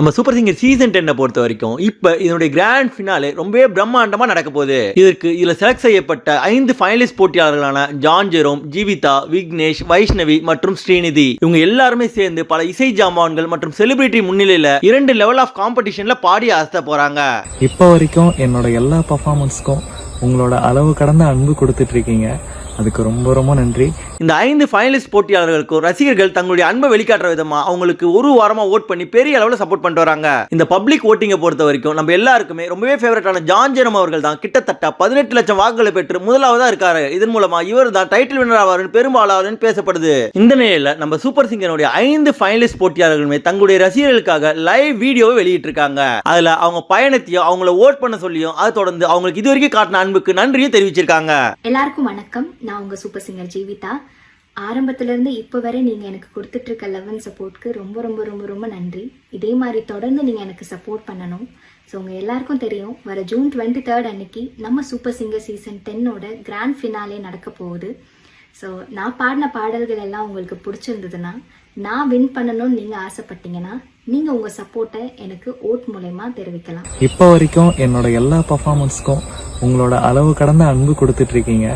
நம்ம super singer season டென்னை பொறுத்த வரைக்கும் இப்போ இதனுடைய கிராண்ட் ஃபினாலே ரொம்பவே பிரம்மாண்டமாக நடக்க போகுது. இதற்கு இதில் செலக்ட் செய்யப்பட்ட ஐந்து ஃபைனலிஸ்ட் போட்டியாளர்களான ஜான் ஜெரோம் ஜீவிதா விக்னேஷ் வைஷ்ணவி மற்றும் ஸ்ரீநிதி இவங்க எல்லாருமே சேர்ந்து பல இசை ஜாமான்கள் மற்றும் செலிபிரிட்டி முன்னிலையில் இரண்டு லெவல் ஆஃப் காம்படிஷன்ல பாடி அசத்த போறாங்க. இப்போ வரைக்கும் என்னோட எல்லா பர்ஃபார்மன்ஸ்க்கும் உங்களோட அளவு கடந்த அன்பு கொடுத்துட்டு இருக்கீங்க. அதுக்கு ரொம்ப ரொம்ப நன்றி. இந்த ஐந்து ஃபைனலிஸ்ட் போட்டியாளர்களுக்கும் ரசிகர்கள் தங்களுடைய அன்பை வெளிக்காட்டுற விதமா அவங்களுக்கு ஒரு வாரமா ஓட் பண்ணி பெரிய அளவில் சப்போர்ட் பண்ணிட்டு வராங்க. இந்த பப்ளிக் ஓட்டிங்கை பொறுத்த வரைக்கும் நம்ம எல்லாருக்குமே ரொம்பவே ஃபேவரட்டான ஜான் ஜெரம் அவர்கள் தான் கிட்டத்தட்ட பதினெட்டு லட்சம் வாக்குகளை பெற்று முதலாவதா இருக்காரு. இதன் மூலமா இவர் தான் டைட்டில் வினர் ஆவார்னு பெரும்பாலாளர்னு பேசப்படுது. இந்த நிலையில நம்ம சூப்பர் சிங்கருடைய ஐந்து ஃபைனலிஸ்ட் போட்டியாளர்களுமே தங்களுடைய ரசிகர்களுக்காக லைவ் வீடியோவை வெளியிட்டிருக்காங்க. அதுல அவங்க பயணத்தையும் அவங்கள ஓட் பண்ண சொல்லியும் அதை தொடர்ந்து அவங்களுக்கு இது வரைக்கும் காட்டின அன்புக்கு நன்றியும் தெரிவிச்சிருக்காங்க. எல்லாருக்கும் வணக்கம். நான் உங்கள் சூப்பர் சிங்கர் ஜீவிதா. ஆரம்பத்துலேருந்து இப்போ வரை நீங்கள் எனக்கு கொடுத்துட்ருக்க லெவன் சப்போர்ட்க்கு ரொம்ப ரொம்ப ரொம்ப ரொம்ப நன்றி. இதே மாதிரி தொடர்ந்து நீங்கள் எனக்கு சப்போர்ட் பண்ணணும். ஸோ உங்கள் எல்லாருக்கும் தெரியும் வர ஜூன் டுவெண்ட்டி தேர்ட் அன்னைக்கு நம்ம சூப்பர் சிங்கர் சீசன் டென்னோட கிராண்ட் ஃபினாலே நடக்க போகுது. ஸோ நான் பாடின பாடல்கள் எல்லாம் உங்களுக்கு பிடிச்சிருந்ததுன்னா நான் வின் பண்ணணும்னு நீங்கள் ஆசைப்பட்டீங்கன்னா நீங்க உங்க சப்போர்ட்டை எனக்கு ஓட் மூலயமா தெரிவிக்கலாம். இப்போ வரைக்கும் என்னோட எல்லா பர்ஃபார்மன்ஸ்க்கும் உங்களோட அளவு கடந்த அன்பு கொடுத்துட்டு இருக்கீங்க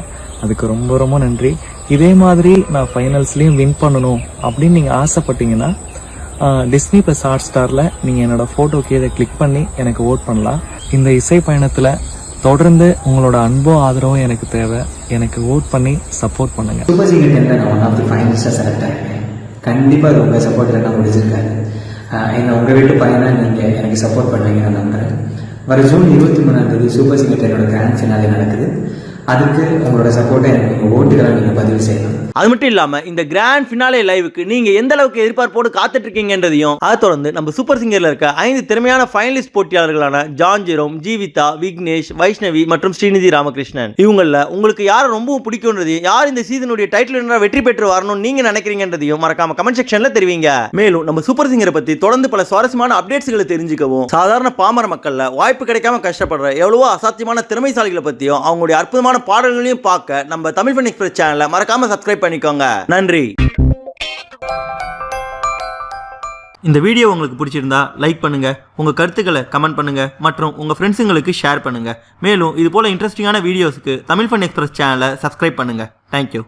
அதுக்கு ரொம்ப ரொம்ப நன்றி. இதே மாதிரி நான் ஃபைனல்ஸ்லேயும் வின் பண்ணணும் அப்படின்னு நீங்கள் ஆசைப்பட்டீங்கன்னா டிஸ்னி ப்ளஸ் ஹாட் ஸ்டாரில் நீங்கள் என்னோடய ஃபோட்டோ கீழே கிளிக் பண்ணி எனக்கு ஓட் பண்ணலாம். இந்த இசை பயணத்தில் தொடர்ந்து உங்களோட அன்பும் ஆதரவும் எனக்கு தேவை. எனக்கு ஓட் பண்ணி சப்போர்ட் பண்ணுங்க. சூப்பர் சிங்கர் நான் ஒன் ஆஃப் தி ஃபைனலிஸ்டாக செலக்ட் ஆகிருக்கேன் கண்டிப்பாக அது உங்கள் சப்போர்ட் இல்லைனா முடிஞ்சிருக்காரு என்னை உங்கள் வீட்டு பையனாக நீங்கள் எனக்கு சப்போர்ட் பண்ணுவீங்க நான் நம்புகிறேன் வர ஜூன் இருபத்தி மூணாம் தேதி சூப்பர் சிங்கர் டென்னோட கிராண்ட் ஃபினாலே நடக்குது. அதுக்கு உங்களோட சப்போர்ட்டை எனக்கு ஓட்டுகளை நீங்கள் பதிவு செய்யலாம் அது மட்டும் இல்லாம இந்த கிராண்ட் ஃபினாலே லைவுக்கு நீங்க எந்த அளவுக்கு எதிர்பார்ப்போடு காத்துட்டு இருக்கீங்கன்றதையும் அதை தொடர்ந்து நம்ம சூப்பர் சிங்கர்ல இருக்க ஐந்து திறமையான ஃபைனலிஸ்ட் போட்டியாளர்களான ஜான் ஜெரோம் ஜீவிதா விக்னேஷ் வைஷ்ணவி மற்றும் ஸ்ரீநிதி ராமகிருஷ்ணன் இவங்கள உங்களுக்கு யாரை ரொம்பவும் பிடிக்கும்ன்றதையும் யார் இந்த சீசனுடைய டைட்டில் என்ன வெற்றி பெற்று வரணும்னு நீங்க நினைக்கிறீங்கன்றதையும் மறக்காம கமெண்ட் செக்ஷன்ல தெரிவிங்க. மேலும் நம்ம சூப்பர் சிங்கரை பத்தி தொடர்ந்து பல சுவாரஸ்யமான அப்டேட்ஸ்களை தெரிஞ்சுக்கவும் சாதாரண பாமர மக்கள்ல வாய்ப்பு கிடைக்காம கஷ்டப்படுற எவ்வளவோ அசாத்தியமான திறமைசாலிகளை பத்தியும் அவங்களுடைய அற்புதமான பாடல்களையும் பார்க்க நம்ம தமிழ் ஃபன் எக்ஸ்பிரஸ் சேனலை மறக்காம சப்ஸ்கிரைப் பண்ணிக்கோங்க. நன்றி. இந்த வீடியோ உங்களுக்கு பிடிச்சிருந்தா லைக் பண்ணுங்க உங்க கருத்துக்களை கமெண்ட் பண்ணுங்க மற்றும் உங்க ஃப்ரெண்ட்ஸுங்களுக்கு ஷேர் பண்ணுங்க. மேலும் இது போல இன்ட்ரெஸ்டிங்கான வீடியோஸ்க்கு தமிழ் ஃபன் எக்ஸ்பிரஸ் சேனலை சப்ஸ்கிரைப் பண்ணுங்க. Thank you